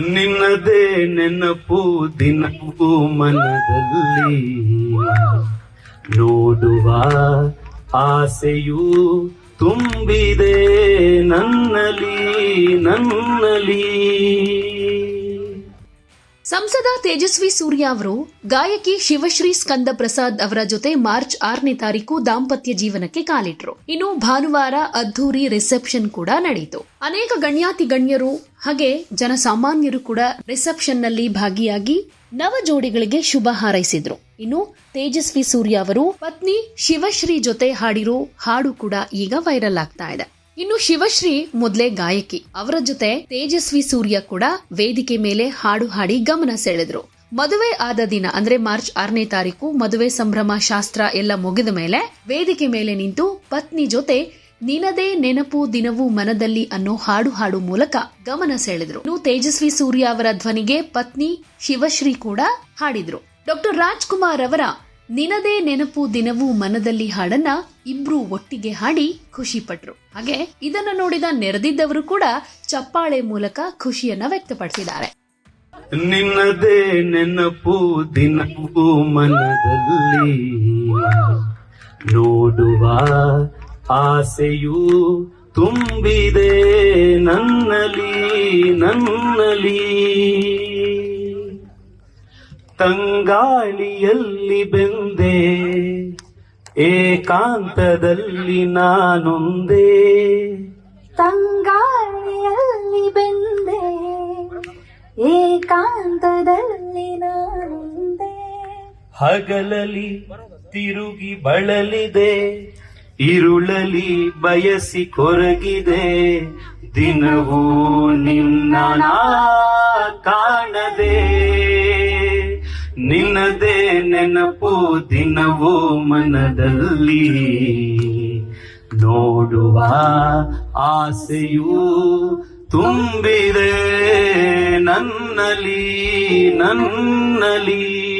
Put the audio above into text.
ನಿನ್ನದೇ ನೆನಪು ದಿನವೂ ಮನದಲ್ಲಿ. ನೋಡುವ ಆಸೆಯು ತುಂಬಿದೆ ನನ್ನಲಿ ನನ್ನಲಿ ಸಂಸದ ತೇಜಸ್ವಿ ಸೂರ್ಯ ಅವರು ಗಾಯಕಿ ಶಿವಶ್ರೀ ಸ್ಕಂದ ಪ್ರಸಾದ್ ಅವರ ಜೊತೆ ಮಾರ್ಚ್ ಆರನೇ ತಾರೀಕು ದಾಂಪತ್ಯ ಜೀವನಕ್ಕೆ ಕಾಲಿಟ್ರು. ಇನ್ನು ಭಾನುವಾರ ಅದ್ದೂರಿ ರಿಸೆಪ್ಷನ್ ಕೂಡ ನಡೆಯಿತು. ಅನೇಕ ಗಣ್ಯಾತಿ ಗಣ್ಯರು ಹಾಗೆ ಜನಸಾಮಾನ್ಯರು ಕೂಡ ರಿಸೆಪ್ಷನ್ನಲ್ಲಿ ಭಾಗಿಯಾಗಿ ನವ ಜೋಡಿಗಳಿಗೆ ಶುಭ ಹಾರೈಸಿದ್ರು. ಇನ್ನು ತೇಜಸ್ವಿ ಸೂರ್ಯ ಅವರು ಪತ್ನಿ ಶಿವಶ್ರೀ ಜೊತೆ ಹಾಡಿರೋ ಹಾಡು ಕೂಡ ಈಗ ವೈರಲ್ ಆಗ್ತಾ ಇದೆ. ಇನ್ನು ಶಿವಶ್ರೀ ಮೊದಲೇ ಗಾಯಕಿ. ಅವರ ಜೊತೆ ತೇಜಸ್ವಿ ಸೂರ್ಯ ಕೂಡ ವೇದಿಕೆ ಮೇಲೆ ಹಾಡು ಹಾಡಿ ಗಮನ ಸೆಳೆದ್ರು. ಮದುವೆ ಆದ ದಿನ, ಅಂದ್ರೆ ಮಾರ್ಚ್ ಆರನೇ ತಾರೀಕು, ಮದುವೆ ಸಂಭ್ರಮ ಶಾಸ್ತ್ರ ಎಲ್ಲ ಮುಗಿದ ಮೇಲೆ ವೇದಿಕೆ ಮೇಲೆ ನಿಂತು ಪತ್ನಿ ಜೊತೆ ನಿನದೇ ನೆನಪು ದಿನವೂ ಮನದಲ್ಲಿ ಅನ್ನೋ ಹಾಡು ಹಾಡು ಮೂಲಕ ಗಮನ ಸೆಳೆದ್ರು. ಇನ್ನು ತೇಜಸ್ವಿ ಸೂರ್ಯ ಅವರ ಧ್ವನಿಗೆ ಪತ್ನಿ ಶಿವಶ್ರೀ ಕೂಡ ಹಾಡಿದ್ರು. ಡಾಕ್ಟರ್ ರಾಜ್ಕುಮಾರ್ ಅವರ ನಿನದೇ ನೆನಪು ದಿನವೂ ಮನದಲ್ಲಿ ಹಾಡನ್ನ ಇಬ್ರು ಒಟ್ಟಿಗೆ ಹಾಡಿ ಖುಷಿ ಪಟ್ರು. ಹಾಗೆ ಇದನ್ನ ನೋಡಿದ ನೆರೆದಿದ್ದವರು ಕೂಡ ಚಪ್ಪಾಳೆ ಮೂಲಕ ಖುಷಿಯನ್ನ ವ್ಯಕ್ತಪಡಿಸಿದ್ದಾರೆ. ನಿನ್ನದೇ ನೆನಪು ದಿನವೂ ಮನದಲ್ಲಿ ನೋಡುವ ಆಸೆಯು ತುಂಬಿದೆ ನನ್ನಲಿ ನನ್ನಲಿ ತಂಗಾಳಿಯಲ್ಲಿ ಬೆಂದೆ ಏಕಾಂತದಲ್ಲಿ ನಾನೊಂದೆ. ತಂಗಾಳಿಯಲ್ಲಿ ಬೆಂದೆ ಏಕಾಂತದಲ್ಲಿ ನಾನುಂದೆ. ಹಗಲಲಿ ತಿರುಗಿ ಬಳಲಿದೆ ಇರುಳಲಿ ಬಯಸಿ ಕೊರಗಿದೆ. ದಿನವೂ ನಿನ್ನ ಕಾಣದೆ. ನಿನ್ನದೇ ನೆನಪು ದಿನವೂ ಮನದಲ್ಲಿ. ನೋಡುವ ಆಸೆಯು ತುಂಬಿದೆ ನನ್ನಲಿ ನನ್ನಲಿ